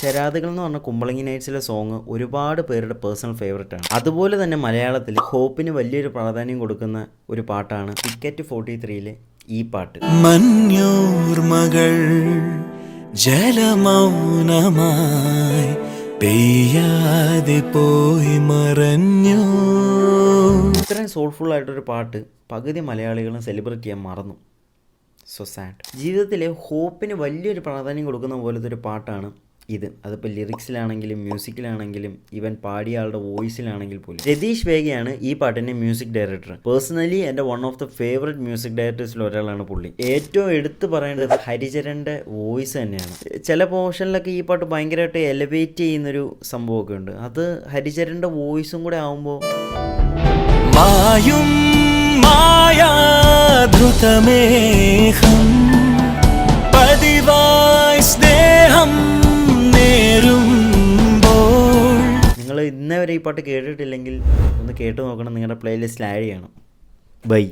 ചരാതുകൾ എന്ന് പറഞ്ഞ കുമ്പളങ്ങി നൈറ്റ്സിലെ സോങ് ഒരുപാട് പേരുടെ പേഴ്സണൽ ഫേവററ്റ് ആണ്. അതുപോലെ തന്നെ മലയാളത്തിൽ ഹോപ്പിന് വലിയൊരു പ്രാധാന്യം കൊടുക്കുന്ന ഒരു പാട്ടാണ് ടിക്കറ്റ് ഫോർട്ടി ത്രീയിലെ ഈ പാട്ട്. മഞ്ഞൂർമകൾ ജലമൗനമായി പെയ്യാതെ പോയി മറഞ്ഞു. ഇത്രയും സോൾഫുൾ ആയിട്ടൊരു പാട്ട് പകുതി മലയാളികളും സെലിബ്രേറ്റ് ചെയ്യാൻ മറന്നു. സോ സാഡ് ജീവിതത്തിലെ ഹോപ്പിന് വലിയൊരു പ്രാധാന്യം കൊടുക്കുന്ന പോലത്തെ ഒരു പാട്ടാണ് ഇത്. അതിപ്പോൾ ലിറിക്സിലാണെങ്കിലും മ്യൂസിക്കിലാണെങ്കിലും ഈവൻ പാടിയ ആളുടെ വോയിസിലാണെങ്കിൽ പോലും. രതീഷ് വേഗയാണ് ഈ പാട്ടിന്റെ മ്യൂസിക് ഡയറക്ടർ പേഴ്സണലി എന്റെ one of the favourite music ഡയറക്ടേഴ്സിൽ ഒരാളാണ് പുള്ളി. ഏറ്റവും എടുത്തു പറയേണ്ടത് ഹരിചരന്റെ വോയിസ് തന്നെയാണ്. ചില പോർഷനിലൊക്കെ ഈ പാട്ട് ഭയങ്കരമായിട്ട് എലവേറ്റ് ചെയ്യുന്നൊരു സംഭവമൊക്കെ ഉണ്ട്. അത് ഹരിചരന്റെ വോയിസും കൂടെ ആവുമ്പോൾ മായും മായാധൃതമേഹം നിങ്ങൾ ഇന്നേ വരെ ഈ പാട്ട് കേട്ടിട്ടില്ലെങ്കിൽ ഒന്ന് കേട്ട് നോക്കണം നിങ്ങളുടെ പ്ലേലിസ്റ്റിൽ ആഡ് ചെയ്യണം. ബൈ